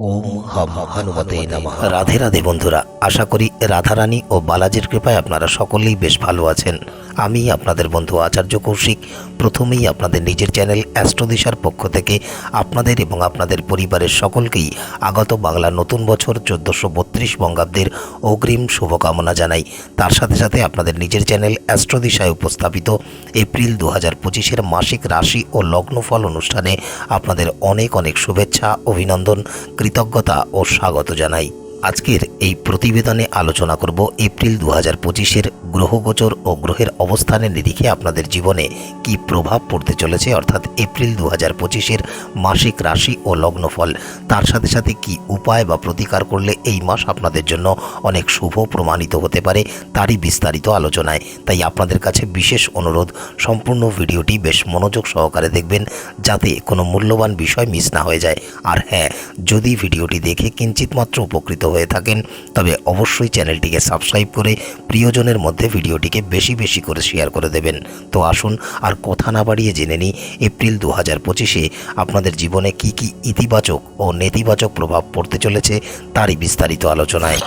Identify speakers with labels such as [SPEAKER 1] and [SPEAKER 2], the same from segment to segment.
[SPEAKER 1] ওম হম হনুমতে নমঃ। রাধে রাধে বন্ধুরা, আশা করি রাধারানী ও বালাজির কৃপায় আপনারা সকলেই বেশ ভালো আছেন। আমি আপনাদের বন্ধু আচার্য কৌশিক প্রথমেই আপনাদের নিজের চ্যানেল অ্যাস্ট্রোদিশার পক্ষ থেকে আপনাদের এবং আপনাদের পরিবারের সকলকেই আগত বাংলা নতুন বছর চোদ্দোশো বত্রিশ বঙ্গাব্দের অগ্রিম শুভকামনা জানাই। তার সাথে সাথে আপনাদের নিজের চ্যানেল অ্যাস্ট্রোদিশায় উপস্থাপিত এপ্রিল দু হাজার পঁচিশের মাসিক রাশি ও লগ্নফল অনুষ্ঠানে আপনাদের অনেক অনেক শুভেচ্ছা, অভিনন্দন, কৃতজ্ঞতা ও স্বাগত জানাই। আজকের এই প্রতিবেদনে আলোচনা করব এপ্রিল দু হাজার পঁচিশের গ্রহগোচর ও গ্রহের অবস্থানের নিরিখে আপনাদের জীবনে কি প্রভাব পড়তে চলেছে, অর্থাৎ এপ্রিল দু হাজার পঁচিশের মাসিক রাশি ও লগ্নফল। তার সাথে সাথে কি উপায় বা প্রতিকার করলে এই মাস আপনাদের জন্য অনেক শুভ প্রমাণিত হতে পারে, তারই বিস্তারিত আলোচনায়। তাই আপনাদের কাছে বিশেষ অনুরোধ, সম্পূর্ণ ভিডিওটি বেশ মনোযোগ সহকারে দেখবেন, যাতে কোনো মূল্যবান বিষয় মিস না হয়ে যায়। আর হ্যাঁ যদি ভিডিওটি দেখে কিঞ্চিত মাত্র উপকৃত হয়ে থাকেন। তবে অবশ্যই চ্যানেলটিকে সাবস্ক্রাইব করে প্রিয়জনের মধ্যে ভিডিওটিকে বেশি বেশি করে শেয়ার করে দেবেন। তো আসুন, আর কথা না বাড়িয়ে জেনে নিই, এপ্রিল দু হাজার পঁচিশে আপনাদের জীবনে কি কি ইতিবাচক ও নেতিবাচক প্রভাব পড়তে চলেছে, তারই বিস্তারিত আলোচনায়।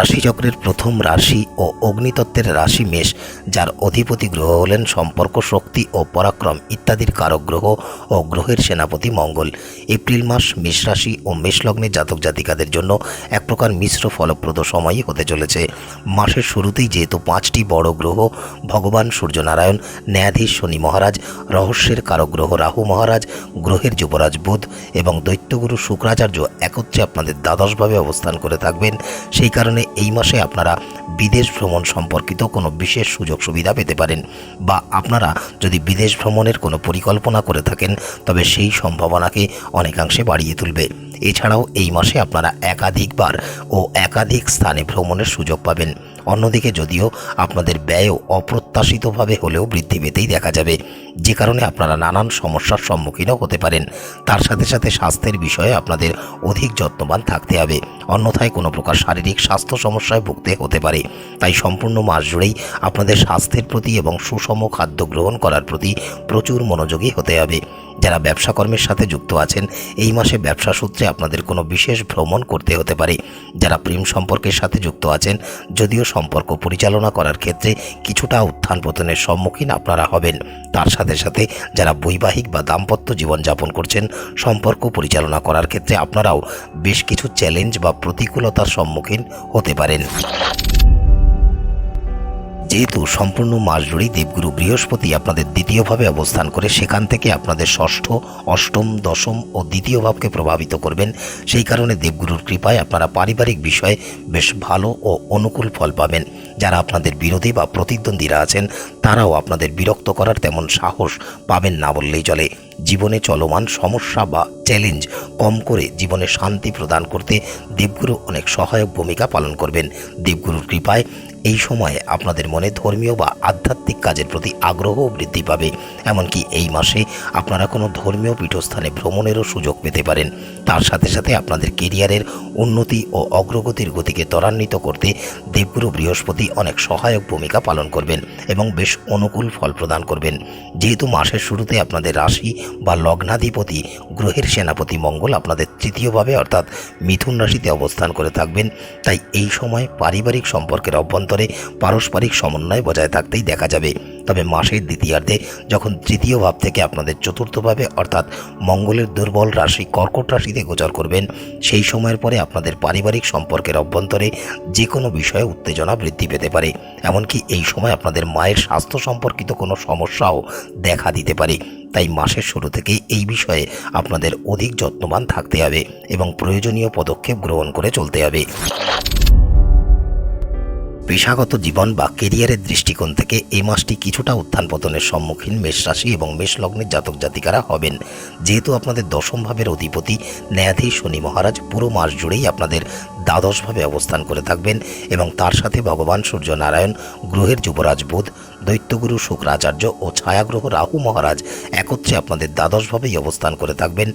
[SPEAKER 1] রাশিচক্রের প্রথম রাশি ও অগ্নিতত্ত্বের রাশি মেষ, যার অধিপতি গ্রহ হলেন সম্পর্ক, শক্তি ও পরাক্রম ইত্যাদির কারক গ্রহ ও গ্রহের সেনাপতি মঙ্গল। এপ্রিল মাস মেষ রাশি ও মেষ লগ্নের জাতক জাতিকাদের জন্য এক প্রকার মিশ্র ফলপ্রদ সময়ই হতে চলেছে। মাসের শুরুতেই যেহেতু পাঁচটি বড় গ্রহ, ভগবান সূর্যনারায়ণ, ন্যায়াধীশ শনি মহারাজ, রহস্যের কারক গ্রহ রাহু মহারাজ, গ্রহের যুবরাজ বুধ এবং দৈত্যগুরু শুক্রাচার্য একত্রে আপনাদের দ্বাদশভাবে অবস্থান করে থাকবেন। সেই কারণে এই মাসে আপনারা বিদেশ ভ্রমণ সম্পর্কিত কোনো বিশেষ সুযোগ সুবিধা পেতে পারেন বা আপনারা যদি বিদেশ ভ্রমণের কোনো পরিকল্পনা করে থাকেন, তবে সেই সম্ভাবনাকে অনেকাংশে বাড়িয়ে তুলবে। এছাড়াও এই মাসে আপনারা একাধিকবার ও একাধিক স্থানে ভ্রমণের সুযোগ পাবেন। অন্যদিকে যদিও আপনাদের ব্যয়ও অপ্রত্যাশিতভাবে হলেও বৃদ্ধি পেতেই দেখা যাবে। যে কারণে আপনারা নানান সমস্যার সম্মুখীনও হতে পারেন। তার সাথে সাথে স্বাস্থ্যের বিষয়ে আপনাদের অধিক যত্নবান থাকতে হবে। অন্যথায় কোনো প্রকার শারীরিক স্বাস্থ্য সমস্যায় ভুগতে হতে পারে। তাই সম্পূর্ণ মাস জুড়েই আপনাদের স্বাস্থ্যের প্রতি এবং সুষম খাদ্য গ্রহণ করার প্রতি প্রচুর মনোযোগী হতে হবে। যারা ব্যবসা কর্মের সাথে যুক্ত আছেন, এই মাসে ব্যবসা সূত্রে আপনাদের কোনো বিশেষ ভ্রমণ করতে হতে পারে। যারা প্রেম সম্পর্কের সাথে যুক্ত আছেন, যদিও সম্পর্ক পরিচালনা করার ক্ষেত্রে কিছুটা উত্থান পতনের সম্মুখীন আপনারা হবেন। তার সাথে সাথে যারা বৈবাহিক বা দাম্পত্য জীবনযাপন করছেন, সম্পর্ক পরিচালনা করার ক্ষেত্রে আপনারাও বেশ কিছু চ্যালেঞ্জ বা প্রতিকূলতার সম্মুখীন হতে পারেন। যেহেতু সম্পূর্ণ মাস জুড়েই দেবগুরু বৃহস্পতি আপনাদের দ্বিতীয়ভাবে অবস্থান করে সেখান থেকে আপনাদের ষষ্ঠ, অষ্টম, দশম ও দ্বিতীয় ভাবকে প্রভাবিত করবেন। সেই কারণে দেবগুরুর কৃপায় আপনারা পারিবারিক বিষয়ে বেশ ভালো ও অনুকূল ফল পাবেন। যারা আপনাদের বিরোধী বা প্রতিদ্বন্দ্বীরা আছেন, তারাও আপনাদের বিরক্ত করার তেমন সাহস পাবেন না বললেই চলে। জীবনে চলমান সমস্যা বা চ্যালেঞ্জ কম করে জীবনে শান্তি প্রদান করতে দেবগুরু অনেক সহায়ক ভূমিকা পালন করবেন। দেবগুরুর কৃপায় এই সময়ে আপনাদের মনে ধর্মীয় বা আধ্যাত্মিক কাজের প্রতি আগ্রহও বৃদ্ধি পাবে। এমনকি এই মাসে আপনারা কোনো ধর্মীয় পীঠস্থানে ভ্রমণেরও সুযোগ পেতে পারেন। তার সাথে সাথে আপনাদের কেরিয়ারের উন্নতি ও অগ্রগতির গতিকে ত্বরান্বিত করতে দেবগুরু বৃহস্পতি অনেক সহায়ক ভূমিকা পালন করবেন এবং বেশ অনুকূল ফল প্রদান করবেন। যেহেতু মাসের শুরুতে আপনাদের রাশি বা লগ্নাধিপতি, গ্রহের সেনাপতি মঙ্গল আপনাদের তৃতীয়ভাবে, অর্থাৎ মিথুন রাশিতে অবস্থান করে থাকবেন। তাই এই সময় পারিবারিক সম্পর্কের অভ্যন্তরে পারস্পরিক সমন্বয় বজায় থাকতেই দেখা যাবে। তবে মাসের দ্বিতীয়ার্ধে যখন তৃতীয় ভাব থেকে আপনাদের চতুর্থভাবে, অর্থাৎ মঙ্গলের দুর্বল রাশি, কর্কট রাশিতে গোচর করবেন, সেই সময়ের পরে আপনাদের পারিবারিক সম্পর্কের অভ্যন্তরে যে কোনো বিষয়ে উত্তেজনা বৃদ্ধি পেতে পারে। এমনকি এই সময় আপনাদের মায়ের স্বাস্থ্য সম্পর্কিত কোনো সমস্যাও দেখা দিতে পারে। তাই মাসের শুরু থেকেই এই বিষয়ে আপনাদের অধিক যত্নবান থাকতে হবে এবং প্রয়োজনীয় পদক্ষেপ গ্রহণ করে চলতে হবে। পেশাগত জীবন বা কেরিয়ারের দৃষ্টিকোণ থেকে এই মাসটি কিছুটা উত্থান পতনের সম্মুখীন মেষ রাশি এবং মেষ লগ্নের জাতক জাতিকারা হবেন। যেহেতু আপনাদের দশম ভাবের অধিপতি ন্যায়াধীশ শনি মহারাজ পুরো মাস জুড়েই আপনাদের দ্বাদশভাবে অবস্থান করে থাকবেন এবং তার সাথে ভগবান সূর্য নারায়ণ গ্রহের যুবরাজ বুধ, দৈত্যগুরু শুক্রাচার্য ও ছায়াগ্রহ রাহু মহারাজ একত্রে আপনাদের দ্বাদশভাবেই অবস্থান করে থাকবেন।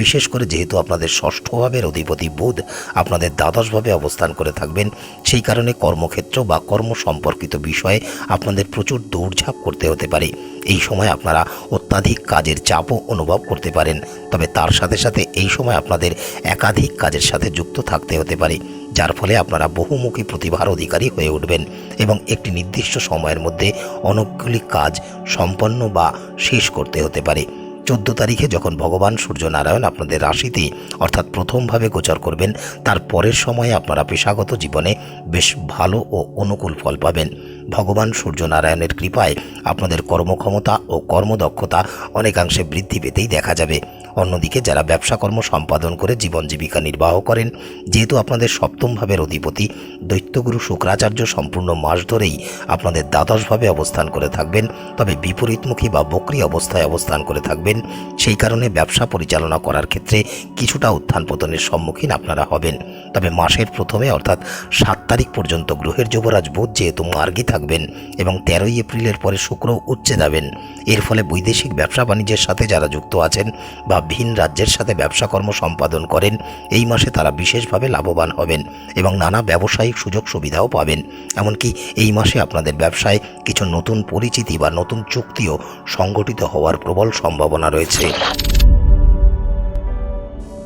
[SPEAKER 1] বিশেষ করে যেহেতু আপনাদের ষষ্ঠ ভাবের অধিপতি বুধ আপনাদের দ্বাদশভাবে অবস্থান করে থাকবেন, সেই কারণে কর্মক্ষেত্র বা কর্ম সম্পর্কিত বিষয়ে আপনাদের প্রচুর দৌড়ঝাঁপ করতে হতে পারে। এই সময় আপনারা অত্যাধিক কাজের চাপও অনুভব করতে পারেন। তবে তার সাথে সাথে এই সময় আপনাদের একাধিক কাজের সাথে যুক্ত থাকতে হতে পারে, যার ফলে আপনারা বহুমুখী প্রতিভার অধিকারী হয়ে উঠবেন এবং একটি নির্দিষ্ট সময়ের মধ্যে অনেকগুলি কাজ সম্পন্ন বা শেষ করতে হতে পারে। চোদ্দ তারিখে যখন ভগবান সূর্যনারায়ণ আপনাদের রাশিতে অর্থাৎ প্রথমভাবে গোচর করবেন, তার পরের সময়ে আপনারা পেশাগত জীবনে বেশ ভালো ও অনুকূল ফল পাবেন। ভগবান সূর্যনারায়ণের কৃপায় আপনাদের কর্মক্ষমতা ও কর্মদক্ষতা অনেকাংশে বৃদ্ধি পেতেই দেখা যাবে। অন্যদিকে যারা ব্যবসা কর্ম সম্পাদন করে জীবন জীবিকা নির্বাহ করেন, যেহেতু আপনাদের সপ্তম ভাবের অধিপতি, দৈত্যগুরু শুক্রাচার্য সম্পূর্ণ মাস ধরেই আপনাদের দ্বাদশভাবে অবস্থান করে থাকবেন, তবে বিপরীতমুখী বা বক্রি অবস্থায় অবস্থান করে থাকবেন, সেই কারণে ব্যবসা পরিচালনা করার ক্ষেত্রে কিছুটা উত্থান পতনের সম্মুখীন আপনারা হবেন। তবে মাসের প্রথমে অর্থাৎ সাত তারিখ পর্যন্ত গ্রহের যুবরাজ বুধ যেহেতু মার্গী থাকবেন এবং তেরোই এপ্রিলের পরে শুক্র উচ্চে যাবেন এর ফলে বৈদেশিক ব্যবসা বাণিজ্যের সাথে যারা যুক্ত আছেন বা ভিন রাজ্যের সাথে ব্যবসা কর্ম সম্পাদন করেন, এই মাসে তারা বিশেষভাবে লাভবান হবেন এবং নানা ব্যবসায়িক সুযোগ সুবিধাও পাবেন। এমনকি এই মাসে আপনাদের ব্যবসায় কিছু নতুন পরিচিতি বা নতুন চুক্তিও সংগঠিত হওয়ার প্রবল সম্ভাবনা রয়েছে।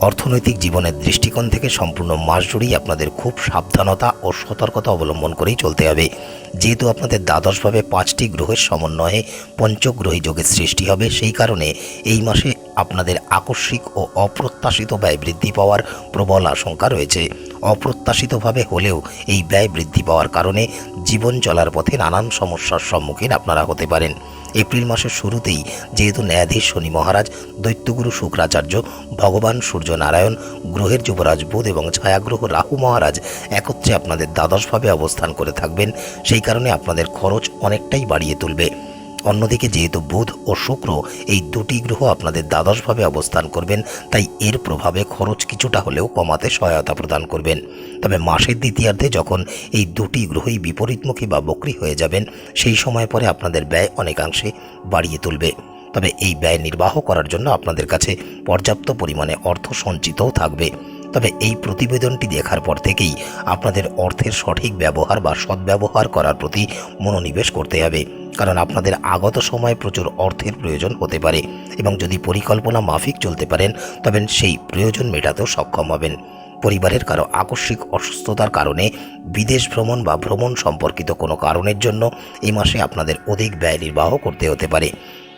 [SPEAKER 1] অর্থনৈতিক জীবনের দৃষ্টিকোণ থেকে সম্পূর্ণ মাস জুড়েই আপনাদের খুব সাবধানতা ও সতর্কতা অবলম্বন করেই চলতে হবে। যেহেতু আপনাদের দ্বাদশভাবে পাঁচটি গ্রহের সমন্বয়ে পঞ্চগ্রহী যোগের সৃষ্টি হবে, সেই কারণে এই মাসে আপনাদের আকস্মিক ও অপ্রত্যাশিত ব্যয় বৃদ্ধি পাওয়ার প্রবল আশঙ্কা রয়েছে। অপ্রত্যাশিতভাবে হলেও এই ব্যয় বৃদ্ধি পাওয়ার কারণে জীবন চলার পথে নানান সমস্যার সম্মুখীন আপনারা হতে পারেন। এপ্রিল মাসের শুরুতেই যেহেতু ন্যায়াধীশ শনি মহারাজ, দৈত্যগুরু শুক্রাচার্য, ভগবান সূর্য নারায়ণ গ্রহের যুবরাজ বুধ এবং ছায়াগ্রহ রাহু মহারাজ একত্রে আপনাদের দ্বাদশভাবে অবস্থান করে থাকবেন, সেই কারণে আপনাদের খরচ অনেকটাই বাড়িয়ে তুলবে। অন্যদিকে যেহেতু বুধ ও শুক্র এই দুটি গ্রহ আপনাদের দ্বাদশভাবে অবস্থান করবেন, তাই এর প্রভাবে খরচ কিছুটা হলেও কমাতে সহায়তা প্রদান করবেন। তবে মাসের দ্বিতীয়ার্ধে যখন এই দুটি গ্রহই বিপরীতমুখী বা বক্রী হয়ে যাবেন, সেই সময় পরে আপনাদের ব্যয় অনেকাংশে বাড়িয়ে তুলবে। তবে এই ব্যয় নির্বাহ করার জন্য আপনাদের কাছে পর্যাপ্ত পরিমাণে অর্থ সঞ্চিতও থাকবে। তবে এই প্রতিবেদনটি দেখার পর থেকেই আপনাদের অর্থের সঠিক ব্যবহার বা সদ্ব্যবহার করার প্রতি মনোনিবেশ করতে হবে। কারণ আপনাদের আগত সময়ে প্রচুর অর্থের প্রয়োজন হতে পারে এবং যদি পরিকল্পনা মাফিক চলতে পারেন, তবে সেই প্রয়োজন মেটাতেও সক্ষম হবেন। পরিবারের কারও আকস্মিক অসুস্থতার কারণে বিদেশ ভ্রমণ বা ভ্রমণ সম্পর্কিত কোনো কারণের জন্য এই মাসে আপনাদের অধিক ব্যয় নির্বাহ করতে হতে পারে।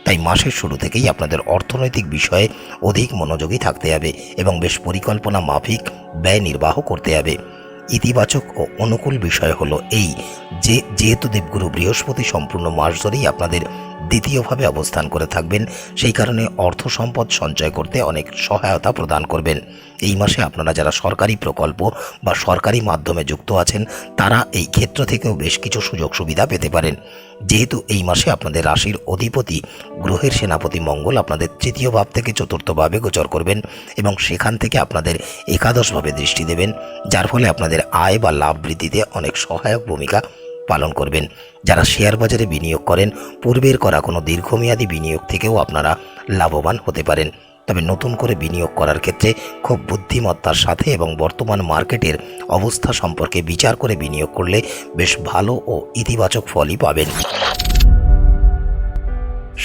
[SPEAKER 1] তাই মাসের শুরু থেকেই আপনাদের অর্থনৈতিক বিষয়ে অধিক মনোযোগী থাকতে হবে এবং বেশ পরিকল্পনা মাফিক ব্যয় নির্বাহ করতে হবে। ইতিবাচক ও অনুকূল বিষয় হলো এই যে যেহেতু দেবগুরু বৃহস্পতি সম্পূর্ণ মাস ধরেই আপনাদের দ্বিতীয়ভাবে অবস্থান করে থাকবেন। সেই কারণে অর্থ সম্পদ সঞ্চয় করতে অনেক সহায়তা প্রদান করবেন। এই মাসে আপনারা যারা সরকারি প্রকল্প বা সরকারি মাধ্যমে যুক্ত আছেন, তারা এই ক্ষেত্র থেকেও বেশ কিছু সুযোগ সুবিধা পেতে পারেন। যেহেতু এই মাসে আপনাদের রাশির অধিপতি গ্রহের সেনাপতি মঙ্গল আপনাদের তৃতীয় ভাব থেকে চতুর্থভাবে গোচর করবেন এবং সেখান থেকে আপনাদের একাদশভাবে দৃষ্টি দেবেন, যার ফলে আপনাদের আয় বা লাভ বৃদ্ধিতে অনেক সহায়ক ভূমিকা পালন করবেন। যারা শেয়ার বাজারে বিনিয়োগ করেন, পূর্বের করা কোনো দীর্ঘমেয়াদী বিনিয়োগ থেকেও আপনারা লাভবান হতে পারেন। তবে নতুন করে বিনিয়োগ করার ক্ষেত্রে খুব বুদ্ধিমত্তার সাথে এবং বর্তমান মার্কেটের অবস্থা সম্পর্কে বিচার করে বিনিয়োগ করলে বেশ ভালো ও ইতিবাচক ফলই পাবেন।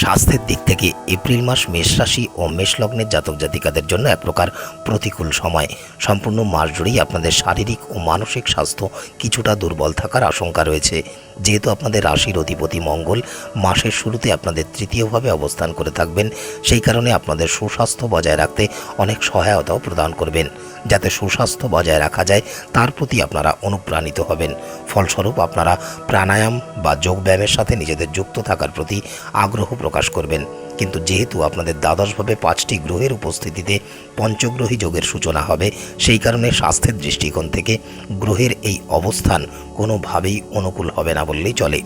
[SPEAKER 1] স্বাস্থ্যের দিক থেকে এপ্রিল মাস মেষ রাশি ও মেষ লগ্নের জাতক জাতিকাদের জন্য এক প্রকার প্রতিকূল সময়। সম্পূর্ণ মাস জুড়েই আপনাদের শারীরিক ও মানসিক স্বাস্থ্য কিছুটা দুর্বল থাকার আশঙ্কা রয়েছে। যেহেতু আপনাদের রাশির অধিপতি মঙ্গল, মাসের শুরুতে আপনাদের তৃতীয়ভাবে অবস্থান করে থাকবেন। সেই কারণে আপনাদের সুস্বাস্থ্য বজায় রাখতে অনেক সহায়তাও প্রদান করবেন। যাতে সুস্বাস্থ্য বজায় রাখা যায়, তার প্রতি আপনারা অনুপ্রাণিত হবেন। ফলস্বরূপ আপনারা প্রাণায়াম বা যোগব্যায়ামের সাথে নিজেদের যুক্ত থাকার প্রতি আগ্রহ প্রকাশ করবেন। কিন্তু যেহেতু আপনাদের দ্বাদশভাবে পাঁচটি গ্রহের উপস্থিতিতে পঞ্চগ্রহী যোগের সূচনা হবে, সেই কারণে স্বাস্থ্যের দৃষ্টিকোণ থেকে গ্রহের এই অবস্থান কোনোভাবেই অনুকূল হবে না বললেই চলে।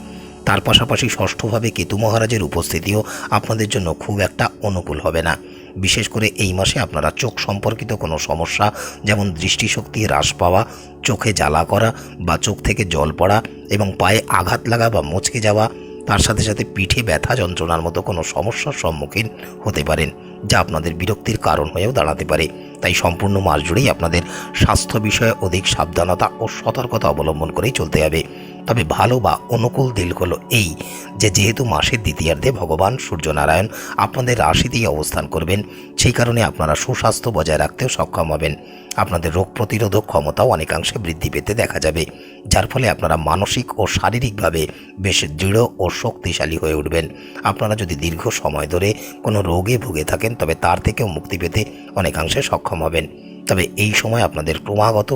[SPEAKER 1] তার পাশাপাশি ষষ্ঠভাবে কেতু মহারাজের উপস্থিতিও আপনাদের জন্য খুব একটা অনুকূল হবে না। বিশেষ করে এই মাসে আপনারা চোখ সম্পর্কিত কোনো সমস্যা, যেমন দৃষ্টিশক্তি হ্রাস পাওয়া, চোখে জ্বালা করা বা চোখ থেকে জল পড়া এবং পায়ে আঘাত লাগা বা মুচকে যাওয়া, তার সাথে সাথে পিঠে ব্যথা যন্ত্রণার মতো কোনো সমস্যার সম্মুখীন হতে পারেন, যা আপনাদের বিরক্তির কারণ হয়েও দাঁড়াতে পারে। তাই সম্পূর্ণ মাস জুড়েই আপনাদের স্বাস্থ্য বিষয়ে অধিক সাবধানতা ও সতর্কতা অবলম্বন করেই চলতে হবে। তবে ভালো বা অনুকূল দিক হলো এই যে যেহেতু মাসের দ্বিতীয়ার্ধে ভগবান সূর্যনারায়ণ আপনাদের রাশিতেই অবস্থান করবেন, সেই কারণে আপনারা সুস্বাস্থ্য বজায় রাখতেও সক্ষম হবেন। আপনাদের রোগ প্রতিরোধক ক্ষমতাও অনেকাংশে বৃদ্ধি পেতে দেখা যাবে, যার ফলে আপনারা মানসিক ও শারীরিকভাবে বেশ দৃঢ় ও শক্তিশালী হয়ে উঠবেন। আপনারা যদি দীর্ঘ সময় ধরে কোনো রোগে ভুগে থাকেন, তবে তার থেকেও মুক্তি পেতে অনেকাংশে সক্ষম হবেন। তবে এই সময় আপনাদের ক্রমাগত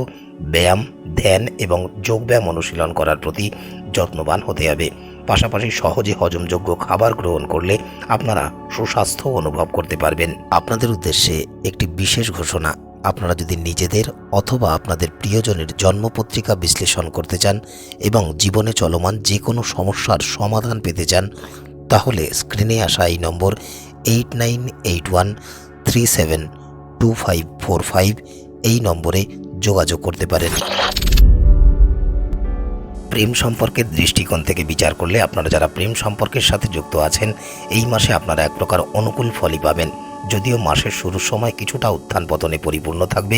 [SPEAKER 1] ব্যায়াম, ধ্যান এবং যোগব্যায়াম অনুশীলন করার প্রতি যত্নবান হতে হবে। পাশাপাশি সহজে হজমযোগ্য খাবার গ্রহণ করলে আপনারা সুস্বাস্থ্য অনুভব করতে পারবেন। আপনাদের উদ্দেশ্যে একটি বিশেষ ঘোষণা, আপনারা যদি নিজেদের অথবা আপনাদের প্রিয়জনের জন্মপত্রিকা বিশ্লেষণ করতে চান এবং জীবনে চলমান যে কোনো সমস্যার সমাধান পেতে চান, তাহলে স্ক্রিনে আসা এই নম্বর eight nine eight one three seven two five four five এই নম্বরে যোগাযোগ করতে পারেন প্রেম সম্পর্কের দৃষ্টিকোণ থেকে বিচার করলে আপনারা যারা প্রেম সম্পর্কের সাথে যুক্ত আছেন এই মাসে আপনারা এক প্রকার অনুকূল ফলই পাবেন যদিও মাসের শুরুর সময় কিছুটা উত্থান পতনে পরিপূর্ণ থাকবে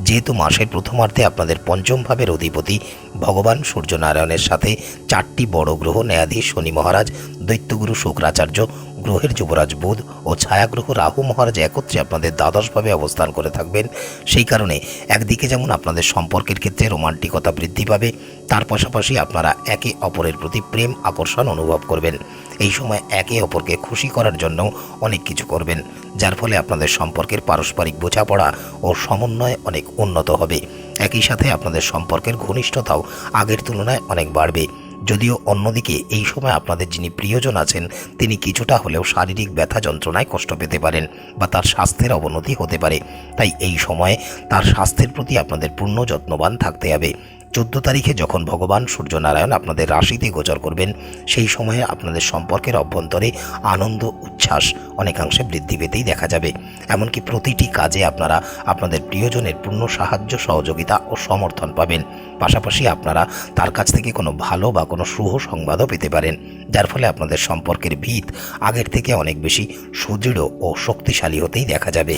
[SPEAKER 1] যেহেতু মাসের প্রথমার্ধে আপনাদের পঞ্চম ভাবের অধিপতি ভগবান সূর্যনারায়ণের সাথে চারটি বড় গ্রহ ন্যায়াধীশ শনি মহারাজ দৈত্যগুরু শুক্রাচার্য গ্রহের যুবরাজ বুধ ও ছায়াগ্রহ রাহু মহারাজ একত্রে আপনাদের দ্বাদশভাবে অবস্থান করে থাকবেন। সেই কারণে একদিকে যেমন আপনাদের সম্পর্কের ক্ষেত্রে রোমান্টিকতা বৃদ্ধি পাবে, তার পাশাপাশি আপনারা একে অপরের প্রতি প্রেম, আকর্ষণ অনুভব করবেন। এই সময় একে অপরকে খুশি করার জন্য অনেক কিছু করবেন, যার ফলে আপনাদের সম্পর্কের পারস্পরিক বোঝাপড়া ও সমন্বয় অনেক উন্নত হবে। একই সাথে আপনাদের সম্পর্কের ঘনিষ্ঠতাও আগের তুলনায় অনেক বাড়বে। যদিও অন্যদিকে এই সময় আপনাদের যিনি প্রিয়জন আছেন, তিনি কিছুটা হলেও শারীরিক ব্যথা যন্ত্রণায় কষ্ট পেতে পারেন বা তার স্বাস্থ্যের অবনতি হতে পারে। তাই এই সময়ে তার স্বাস্থ্যের প্রতি আপনাদের পূর্ণ যত্নবান থাকতে হবে। চোদ্দ তারিখে যখন ভগবান সূর্যনারায়ণ আপনাদের রাশিতে গোচর করবেন, সেই সময়ে আপনাদের সম্পর্কের অভ্যন্তরে আনন্দ, উচ্ছ্বাস অনেকাংশে বৃদ্ধি পেতেই দেখা যাবে। এমনকি প্রতিটি কাজে আপনারা আপনাদের প্রিয়জনের পূর্ণ সাহায্য, সহযোগিতা ও সমর্থন পাবেন। পাশাপাশি আপনারা তার কাছ থেকে কোনো ভালো বা কোনো শুভ সংবাদও পেতে পারেন, যার ফলে আপনাদের সম্পর্কের ভিত আগের থেকে অনেক বেশি সুদৃঢ় ও শক্তিশালী হতেই দেখা যাবে।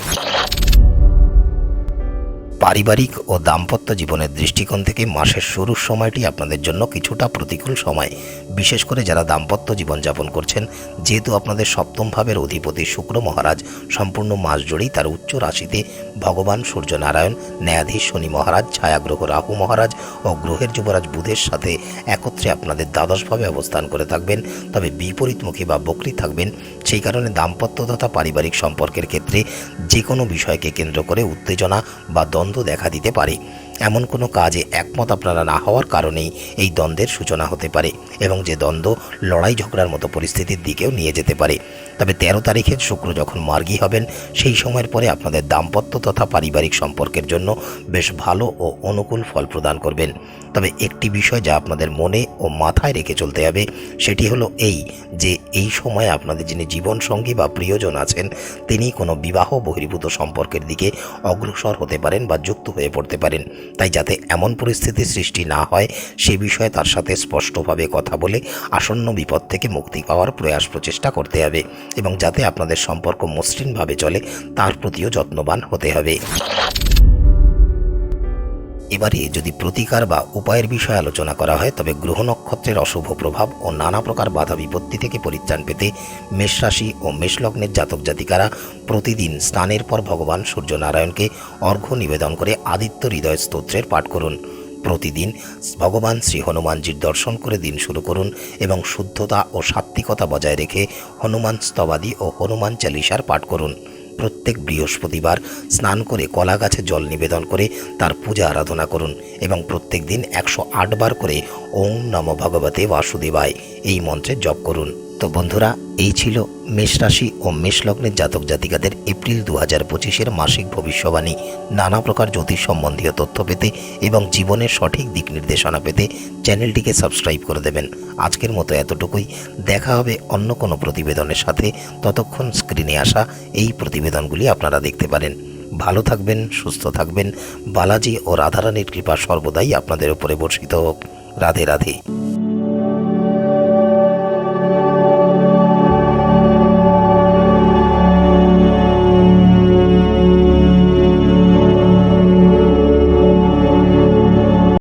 [SPEAKER 1] পারিবারিক ও দাম্পত্য জীবনের দৃষ্টিকোণ থেকে মাসের শুরুর সময়টি আপনাদের জন্য কিছুটা প্রতিকূল সময়। বিশেষ করে যারা দাম্পত্য জীবনযাপন করছেন, যেহেতু আপনাদের সপ্তম ভাবের অধিপতি শুক্র মহারাজ সম্পূর্ণ মাস জুড়েই তার উচ্চ রাশিতে ভগবান সূর্যনারায়ণ, ন্যায়াধীশ শনি মহারাজ, ছায়াগ্রহ রাহু মহারাজ ও গ্রহের যুবরাজ বুধের সাথে একত্রে আপনাদের দ্বাদশভাবে অবস্থান করে থাকবেন। তবে বিপরীতমুখী বা বকরি থাকবেন, সেই কারণে দাম্পত্য তথা পারিবারিক সম্পর্কের ক্ষেত্রে যে কোনো বিষয়কে কেন্দ্র করে উত্তেজনা বা দ্বন্দ্ব দেখা দিতে পারে। এমন কোনো কাজে একমত আপনারা না হওয়ার কারণেই এই দ্বন্দ্বের সূচনা হতে পারে এবং যে দ্বন্দ্ব লড়াই ঝগড়ার মতো পরিস্থিতির দিকেও নিয়ে যেতে পারে। তবে তেরো তারিখে শুক্র যখন মার্গী হবেন, সেই সময়ের পরে আপনাদের দাম্পত্য তথা পারিবারিক সম্পর্কের জন্য বেশ ভালো ও অনুকূল ফল প্রদান করবেন। তবে একটি বিষয় যা আপনাদের মনে ও মাথায় রেখে চলতে হবে, সেটি হলো এই যে এই সময় আপনাদের যিনি জীবনসঙ্গী বা প্রিয়জন আছেন, তিনি কোনো বিবাহ বহির্ভূত সম্পর্কের দিকে অগ্রসর হতে পারেন বা যুক্ত হয়ে পড়তে পারেন। তাই যাতে এমন পরিস্থিতি সৃষ্টি না হয়, সে বিষয়ে তার সাথে স্পষ্টভাবে কথা বলে আসন্ন বিপদ থেকে মুক্তি পাওয়ার প্রয়াস প্রচেষ্টা করতে হবে। এবং যাতে আপনাদের সম্পর্ক মসৃণভাবে চলে, তার প্রতিও যত্নবান হতে হবে। এবারে যদি প্রতিকার বা উপায়ের বিষয়ে আলোচনা করা হয়, তবে গ্রহ নক্ষত্রের অশুভ প্রভাব ও নানা প্রকার বাধা বিপত্তি থেকে পরিত্রাণ পেতে মেষ রাশি ও মেষলগ্নের জাতক জাতিকারা প্রতিদিন স্নানের পর ভগবান সূর্যনারায়ণকে অর্ঘ্য নিবেদন করে আদিত্য হৃদয় স্তোত্রের পাঠ করুন। প্রতিদিন ভগবান শ্রী হনুমানজির দর্শন করে দিন শুরু করুন এবং শুদ্ধতা ও সাত্বিকতা বজায় রেখে হনুমান স্তবাদি ও হনুমান চালিসার পাঠ করুন। প্রত্যেক বৃহস্পতিবার স্নান করে কলা গাছে জল নিবেদন করে তার পূজা আরাধনা করুন এবং প্রত্যেক দিন একশো আট বার করে ওম নম ভগবতে বাসুদেবায় এই মন্ত্রে জপ করুন। তো বন্ধুরা, এই ছিল মেষ রাশি ও মেষ লগ্নের জাতক জাতিকাদের এপ্রিল দু হাজার পঁচিশের মাসিক ভবিষ্যবাণী। নানা প্রকার জ্যোতিষ সম্বন্ধীয় তথ্য পেতে এবং জীবনের সঠিক দিক নির্দেশনা পেতে চ্যানেলটিকে সাবস্ক্রাইব করে দেবেন। আজকের মতো এতটুকুই। দেখা হবে অন্য কোনো প্রতিবেদনের সাথে। ততক্ষণ স্ক্রিনে আসা এই প্রতিবেদনগুলি আপনারা দেখতে পারেন। ভালো থাকবেন, সুস্থ থাকবেন। বালাজি ও রাধারানীর কৃপা সর্বদাই আপনাদের উপরে বর্ষিত হোক। রাধে রাধে।